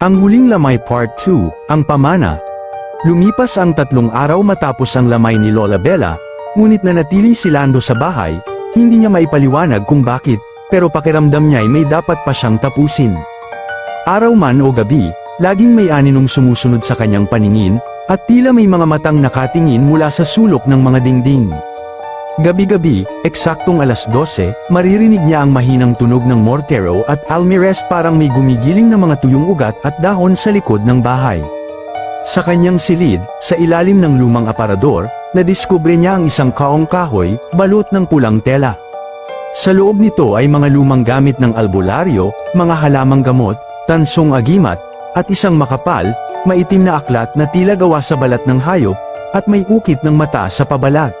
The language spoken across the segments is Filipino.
Ang huling lamay part 2, ang pamana. Lumipas ang tatlong araw matapos ang lamay ni Lola Bella, ngunit nanatili si Lando sa bahay, hindi niya maipaliwanag kung bakit, pero pakiramdam niya ay may dapat pa siyang tapusin. Araw man o gabi, laging may aninong sumusunod sa kanyang paningin, at tila may mga matang nakatingin mula sa sulok ng mga dingding. Gabi-gabi, eksaktong alas 12, maririnig niya ang mahinang tunog ng mortero at almirez parang may gumigiling na mga tuyong ugat at dahon sa likod ng bahay. Sa kanyang silid, sa ilalim ng lumang aparador, nadiskubre niya ang isang kaong kahoy, balot ng pulang tela. Sa loob nito ay mga lumang gamit ng albularyo, mga halamang gamot, tansong agimat, at isang makapal, maitim na aklat na tila gawa sa balat ng hayop, at may ukit ng mata sa pabalat.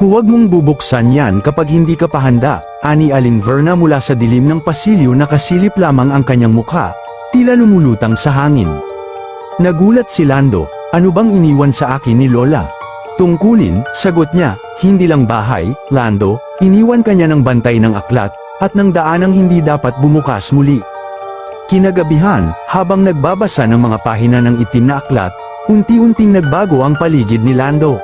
Huwag mong bubuksan yan kapag hindi ka pa handa, ani Aling Verna mula sa dilim ng pasilyo nakasilip lamang ang kanyang mukha, tila lumulutang sa hangin. Nagulat si Lando, ano bang iniwan sa akin ni Lola? Tungkulin, sagot niya, hindi lang bahay, Lando, iniwan kanya ng bantay ng aklat, at ng daanang hindi dapat bumukas muli. Kinagabihan, habang nagbabasa ng mga pahina ng itim na aklat, unti-unting nagbago ang paligid ni Lando.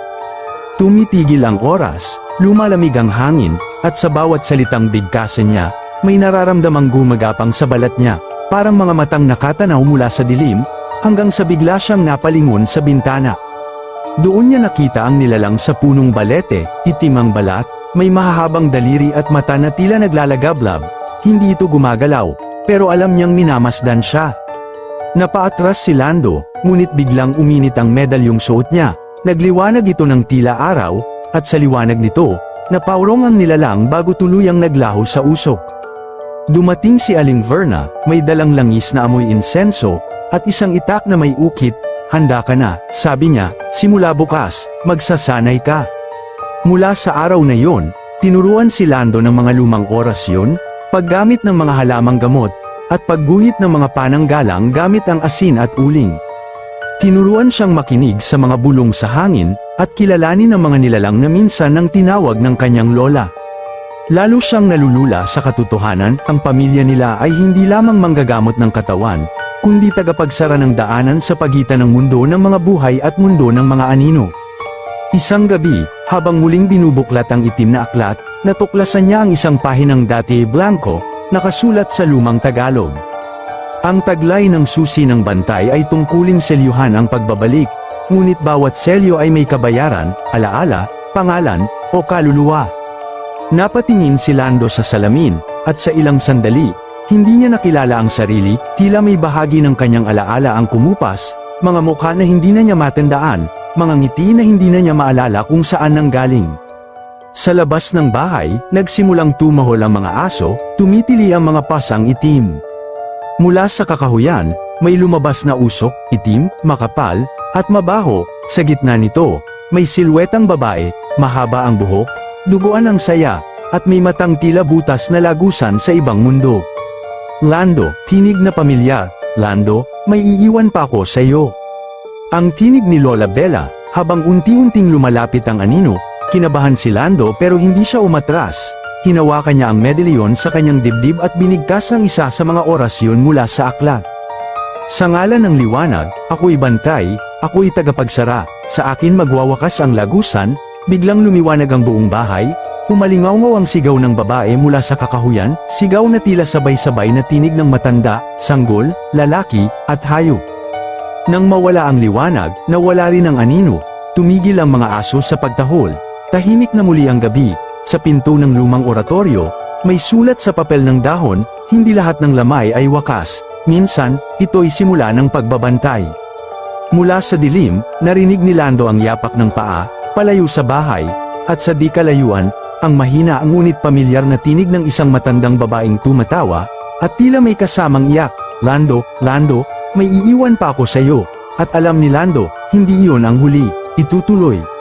Tumitigil ang oras, lumalamig ang hangin, at sa bawat salitang bigkasan niya, may nararamdamang gumagapang sa balat niya, parang mga matang nakatanaw mula sa dilim, hanggang sa bigla siyang napalingon sa bintana. Doon niya nakita ang nilalang sa punong balete, itim ang balat, may mahahabang daliri at mata na tila naglalagablab, hindi ito gumagalaw, pero alam niyang minamasdan siya. Napaatras si Lando, ngunit biglang uminit ang medalyong suot niya, nagliwanag ito ng tila araw, at sa liwanag nito, napaurong ang nilalang bago tuluyang naglaho sa usok. Dumating si Aling Verna, may dalang langis na amoy insenso, at isang itak na may ukit, handa ka na, sabi niya, simula bukas, magsasanay ka. Mula sa araw na yon, tinuruan si Lando ng mga lumang orasyon, paggamit ng mga halamang gamot, at pagguhit ng mga pananggalang gamit ang asin at uling. Tinuruan siyang makinig sa mga bulong sa hangin, at kilalanin ang mga nilalang na minsan nang tinawag ng kanyang lola. Lalo siyang nalulula sa katotohanan, ang pamilya nila ay hindi lamang manggagamot ng katawan, kundi tagapagsara ng daanan sa pagitan ng mundo ng mga buhay at mundo ng mga anino. Isang gabi, habang muling binubuklat ang itim na aklat, natuklasan niya ang isang pahinang dati blanco, nakasulat sa lumang Tagalog. Ang taglay ng susi ng bantay ay tungkuling selyuhan ang pagbabalik, ngunit bawat selyo ay may kabayaran, alaala, pangalan, o kaluluwa. Napatingin si Lando sa salamin, at sa ilang sandali, hindi niya nakilala ang sarili, tila may bahagi ng kanyang alaala ang kumupas, mga mukha na hindi na niya matandaan, mga ngiti na hindi na niya maalala kung saan nanggaling. Sa labas ng bahay, nagsimulang tumahol ang mga aso, tumitili ang mga pasang itim. Mula sa kakahuyan, may lumabas na usok, itim, makapal, at mabaho, sa gitna nito, may silwetang babae, mahaba ang buhok, duguan ang saya, at may matang tila butas na lagusan sa ibang mundo. Lando, tinig na pamilyar, Lando, may iiwan pa ako sa iyo. Ang tinig ni Lola Bella, habang unti-unting lumalapit ang anino, kinabahan si Lando pero hindi siya umatras. Hinawakan niya ang medalyon sa kanyang dibdib at binigkas ang isa sa mga orasyon mula sa aklat. Sa ngalan ng liwanag, ako'y bantay, ako'y tagapagsara, sa akin magwawakas ang lagusan, biglang lumiwanag ang buong bahay, Humalingaw ang sigaw ng babae mula sa kakahuyan, sigaw na tila sabay-sabay na tinig ng matanda, sanggol, lalaki, at hayop. Nang mawala ang liwanag, nawala rin ang anino, tumigil ang mga aso sa pagtahol, tahimik na muli ang gabi, sa pinto ng lumang oratoryo, may sulat sa papel ng dahon, hindi lahat ng lamay ay wakas, minsan, ito'y simula ng pagbabantay. Mula sa dilim, narinig ni Lando ang yapak ng paa, palayo sa bahay, at sa di kalayuan, ang mahina ngunit pamilyar na tinig ng isang matandang babaeng tumatawa, at tila may kasamang iyak, Lando, Lando, may iiwan pa ako sa iyo. At alam ni Lando, hindi iyon ang huli, itutuloy.